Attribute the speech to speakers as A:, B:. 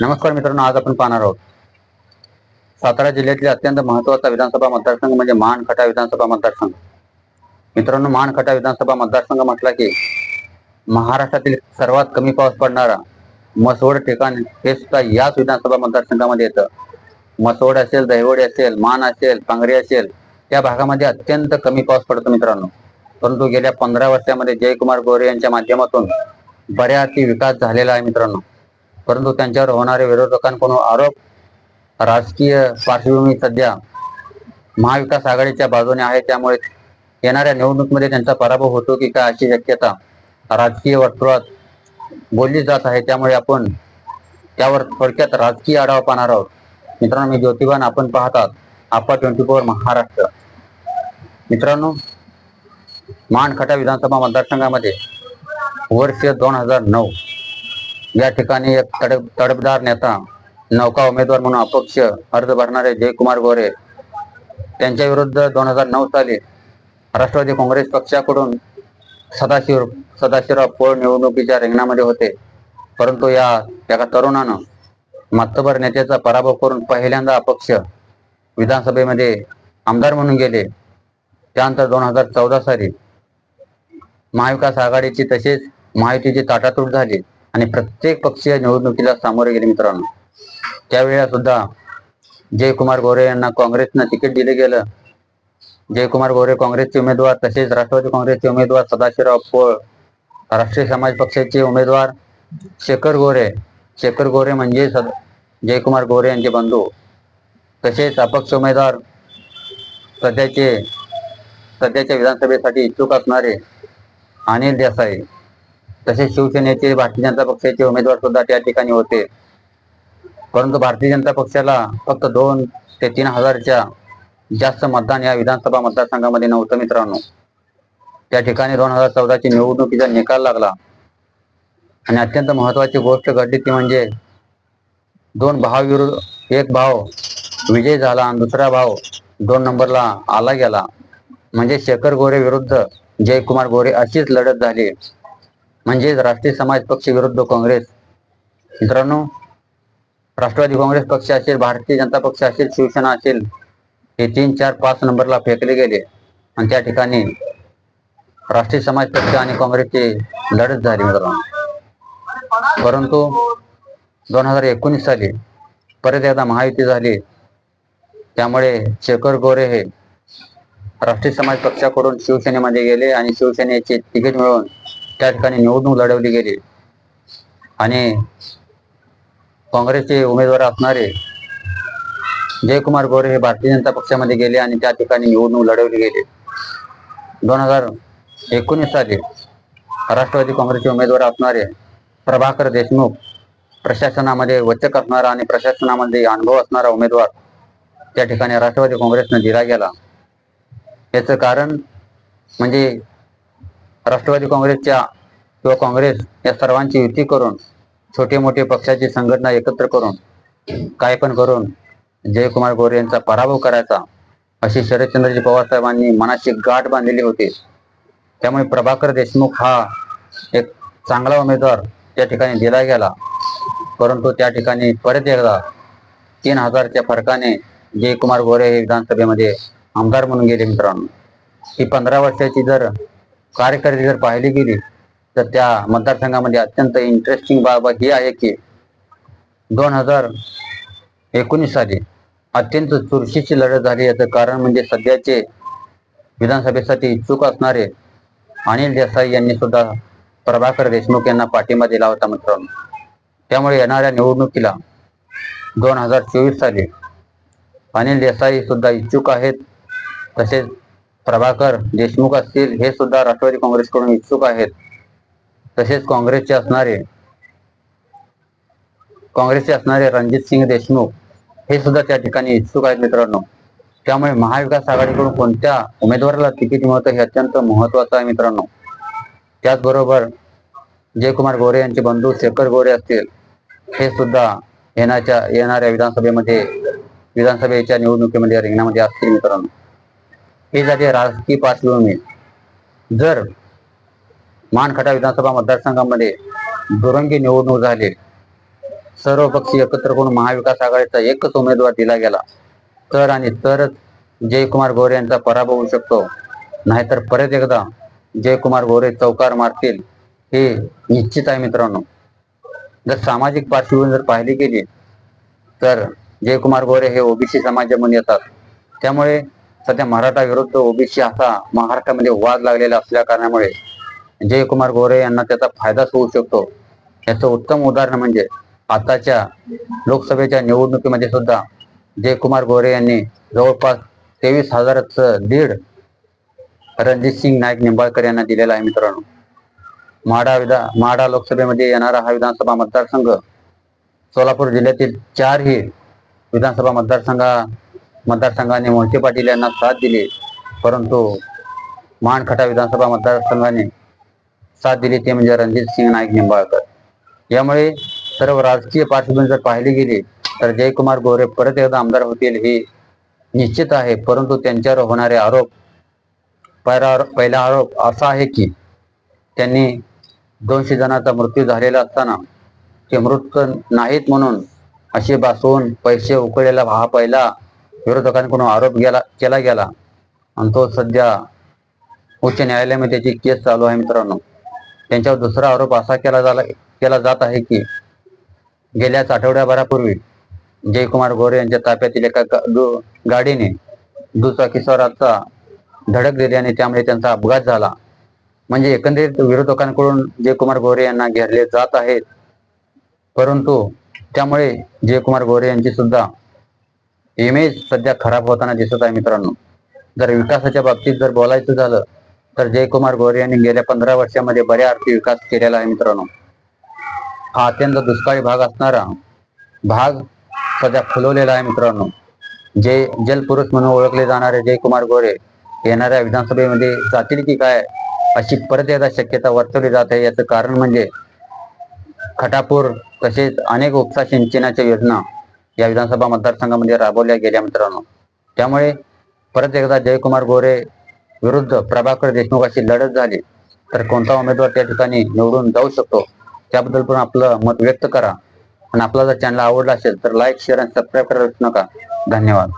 A: नमस्कार मित्रांनो आज आपण पाहणार आहोत. सातारा जिल्ह्यातील अत्यंत महत्त्वाचा विधानसभा मतदारसंघ म्हणजे मानखटा विधानसभा मतदारसंघ. मित्रांनो मानखटा विधानसभा मतदारसंघ म्हटला की महाराष्ट्रातील सर्वात कमी पाऊस पडणारा मसवड ठिकाण हे सुद्धा याच विधानसभा मतदारसंघामध्ये येतं. मसवड असेल दहिवडी असेल मान असेल पांगरी असेल त्या भागामध्ये अत्यंत कमी पाऊस पडतो मित्रांनो. परंतु गेल्या पंधरा वर्षामध्ये जयकुमार गोरे यांच्या माध्यमातून बऱ्यापैकी विकास झालेला आहे मित्रांनो. परंतु त्यांच्यावर होणारे विरोधकांकडून आरोप राजकीय पार्श्वभूमी सध्या महाविकास आघाडीच्या बाजूने आहे. त्यामुळे येणाऱ्या निवडणुकीमध्ये त्यांचा पराभव होतो की काय अशी शक्यता राजकीय वर्तुळात बोलली जात आहे. त्यामुळे आपण त्यावर थोडक्यात राजकीय आढावा पाहणार आहोत. मित्रांनो मी ज्योतिबान. आपण पाहतात आपा ट्वेंटी फोर महाराष्ट्र. मित्रांनो मानखटा विधानसभा मतदारसंघामध्ये वर्ष दोन हजार नऊ. या ठिकाणी एक तडप तडफदार नेता नौका उमेदवार म्हणून अपक्ष अर्ज भरणारे जयकुमार गोरे त्यांच्या विरुद्ध दोन हजार नऊ साली राष्ट्रवादी काँग्रेस पक्षाकडून सदाशिव सदाशिवराव पोळ निवडणुकीच्या रिंगणामध्ये होते. परंतु या एका तरुणानं मातबर नेत्याचा पराभव करून पहिल्यांदा अपक्ष विधानसभेमध्ये आमदार म्हणून गेले. त्यानंतर दोन हजार चौदा साली महाविकास आघाडीची तसेच महायुतीची ताटातूट झाली. आणि प्रत्येक पक्षीय निवडणुकीला सामोरे गेले मित्रांनो. त्यावेळेला सुद्धा जयकुमार गोरे यांना काँग्रेसनं तिकीट दिले गेलं. जयकुमार गोरे काँग्रेसचे उमेदवार तसेच राष्ट्रवादी काँग्रेसचे उमेदवार सदाशिवराव पोळ राष्ट्रीय समाज पक्षाचे उमेदवार शेखर गोरे. शेखर गोरे म्हणजे सद जयकुमार गोरे यांचे बंधू. तसेच अपक्ष उमेदवार सध्याचे सध्याच्या विधानसभेसाठी इच्छुक असणारे अनिल देसाई. तसेच शिवसेनेचे भारतीय जनता पक्षाचे उमेदवार सुद्धा त्या ठिकाणी होते. परंतु भारतीय जनता पक्षाला फक्त दोन ते तीन हजारच्या जास्त मतदान या विधानसभा मतदारसंघामध्ये नव्हतं मित्रांनो. त्या ठिकाणी दोन हजार चौदाची निवडणुकीचा निकाल लागला. आणि अत्यंत महत्वाची गोष्ट घडली ती म्हणजे दोन भाव विरुद्ध एक भाव विजय झाला आणि दुसरा भाव दोन नंबरला आला गेला. म्हणजे शेखर गोरे विरुद्ध जयकुमार गोरे अशीच लढत झाली. म्हणजेच राष्ट्रीय समाज पक्ष विरुद्ध काँग्रेस. मित्रांनो राष्ट्रवादी काँग्रेस पक्ष असेल भारतीय जनता पक्ष असेल शिवसेना असेल हे तीन चार पाच नंबरला फेकले गेले. आणि त्या ठिकाणी राष्ट्रीय समाज पक्ष आणि काँग्रेसची लढत झाली मित्रांनो. परंतु दोन हजार एकोणीस साली परत एकदा महायुती झाली. त्यामुळे शेखर गोरे हे राष्ट्रीय समाज पक्षाकडून शिवसेनेमध्ये गेले आणि शिवसेनेचे तिकीट मिळवून त्या ठिकाणी निवडणूक लढवली गेली. आणि काँग्रेसचे उमेदवार असणारे जयकुमार गोरे हे भारतीय जनता पक्षामध्ये गेले आणि त्या ठिकाणी निवडणूक लढवली गेली. दोन हजार एकोणीस साली राष्ट्रवादी काँग्रेसचे उमेदवार असणारे प्रभाकर देशमुख प्रशासनामध्ये वचक असणारा आणि प्रशासनामध्ये अनुभव असणारा उमेदवार त्या ठिकाणी राष्ट्रवादी काँग्रेसनं दिला गेला. याचं कारण म्हणजे राष्ट्रवादी काँग्रेसच्या किंवा काँग्रेस या सर्वांची युती करून छोटे मोठे पक्षाची संघटना एकत्र करून काय पण करून जयकुमार गोरे यांचा पराभव करायचा अशी शरदचंद्रजी पवार साहेबांनी मनाची गाठ बांधलेली होती. त्यामुळे प्रभाकर देशमुख हा एक चांगला उमेदवार त्या ठिकाणी दिला गेला. परंतु त्या ठिकाणी परत एकदा तीन हजारच्या फरकाने जयकुमार गोरे हे विधानसभेमध्ये आमदार म्हणून गेले मित्रांनो. ही पंधरा वर्षाची जर कार्यकर्ते जर पाहिली गेली तर त्या मतदारसंघामध्ये अत्यंत इंटरेस्टिंग बाब ही आहे की दोन हजार एकोणीस साली अत्यंत चुरशीची लढत झाली. याचं कारण म्हणजे सध्याचे विधानसभेसाठी इच्छुक असणारे अनिल देसाई यांनी सुद्धा प्रभाकर देशमुख यांना पाठिंबा दिला होता मित्रांनो. त्यामुळे येणाऱ्या निवडणुकीला दोन हजार चोवीस साली अनिल देसाई सुद्धा इच्छुक आहेत. तसेच प्रभाकर देशमुख असतील हे सुद्धा राष्ट्रवादी काँग्रेसकडून इच्छुक आहेत. तसेच काँग्रेसचे असणारे काँग्रेसचे असणारे रणजित सिंग देशमुख हे सुद्धा त्या ठिकाणी इच्छुक आहेत मित्रांनो. त्यामुळे महाविकास आघाडीकडून कोणत्या उमेदवाराला तिकीट मिळतं हे अत्यंत महत्वाचं आहे मित्रांनो. त्याचबरोबर जयकुमार गोरे यांचे बंधू शेखर गोरे असतील हे सुद्धा येण्याच्या येणाऱ्या विधानसभेमध्ये विधानसभेच्या निवडणुकीमध्ये रिंगणामध्ये असतील मित्रांनो. हे झाले राजकीय पार्श्वभूमी. जर मानखटा विधानसभा मतदारसंघामध्ये दुरंगी निवडणूक झाली सर्व पक्षी एकत्र करून महाविकास आघाडीचा एकच उमेदवार दिला गेला तर आणि तरच जयकुमार गोरे यांचा पराभव होऊ शकतो. नाहीतर परत एकदा जयकुमार गोरे चौकार मारतील हे निश्चित आहे मित्रांनो. जर सामाजिक पार्श्वभूमी जर पाहिली गेली तर जयकुमार गोरे हे ओबीसी समाजामध्ये येतात. त्यामुळे सध्या मराठा विरुद्ध ओबीसी असा महाराष्ट्रामध्ये वाद लागलेला असल्या कारणामुळे जयकुमार गोरे यांना त्याचा फायदाच होऊ शकतो. याचं उत्तम उदाहरण म्हणजे आताच्या लोकसभेच्या निवडणुकीमध्ये सुद्धा जयकुमार गोरे यांनी जवळपास तेवीस हजाराच दीड रणजित सिंग नाईक निंबाळकर यांना दिलेला आहे मित्रांनो. म्हाडा विधा म्हाडा लोकसभेमध्ये येणारा हा विधानसभा मतदारसंघ सोलापूर जिल्ह्यातील चारही विधानसभा मतदारसंघा मतदारसंघाने मोहिते पाटील यांना साथ दिली. परंतु माणखटा विधानसभा मतदारसंघाने साथ दिली ते म्हणजे रणजित सिंग नाईक निंबाळकर. यामुळे सर्व राजकीय पार्श्वभूमी जर पाहिली गेली तर जयकुमार गोरे परत एकदा आमदार होतील हे निश्चित आहे. परंतु त्यांच्यावर होणारे आरोप पहिला पहिला आरोप असा आहे की त्यांनी दोनशे जणांचा मृत्यू झालेला असताना ते मृत नाहीत म्हणून असे भासवून पैसे उकळलेला हा पहिला विरोधकांकडून आरोप गेला केला गेला आणि तो सध्या उच्च न्यायालयामध्ये त्याची केस चालू आहे मित्रांनो. त्यांच्यावर दुसरा आरोप असा केला झाला केला जात आहे की गेल्याच आठवड्याभरापूर्वी जयकुमार गोरे यांच्या ताफ्यातील एका दु- गाडीने दुचाकी स्वराचा धडक दिली आणि त्यामुळे त्यांचा अपघात झाला. म्हणजे एकंदरीत विरोधकांकडून जयकुमार गोरे यांना घेरले जात आहेत. परंतु त्यामुळे जयकुमार गोरे यांची सुद्धा इमेज सध्या खराब होताना दिसत आहे मित्रांनो. जर विकासाच्या बाबतीत जर बोलायचं झालं तर जयकुमार गोरे यांनी गेल्या पंधरा वर्षामध्ये बऱ्या अर्थी विकास केलेला आहे मित्रांनो. हा अत्यंत दुष्काळी भाग असणारा भाग सध्या फुलवलेला आहे मित्रांनो. जे जलपुरुष म्हणून ओळखले जाणारे जयकुमार गोरे येणाऱ्या विधानसभेमध्ये जातील की काय अशी परत एकदा शक्यता वर्तवली जात आहे. याचं कारण म्हणजे खटापूर तसेच अनेक उपसा सिंचनाच्या योजना या विधानसभा मतदारसंघामध्ये राबवल्या गेल्या मित्रांनो. त्यामुळे परत एकदा जयकुमार गोरे विरुद्ध प्रभाकर देशमुख अशी लढत झाली तर कोणता उमेदवार त्या ठिकाणी निवडून जाऊ शकतो? त्याबद्दल पण आपलं मत व्यक्त करा. आणि आपला जर चॅनल आवडला असेल तर लाईक शेअर आणि सबस्क्राईब करायला नका. धन्यवाद.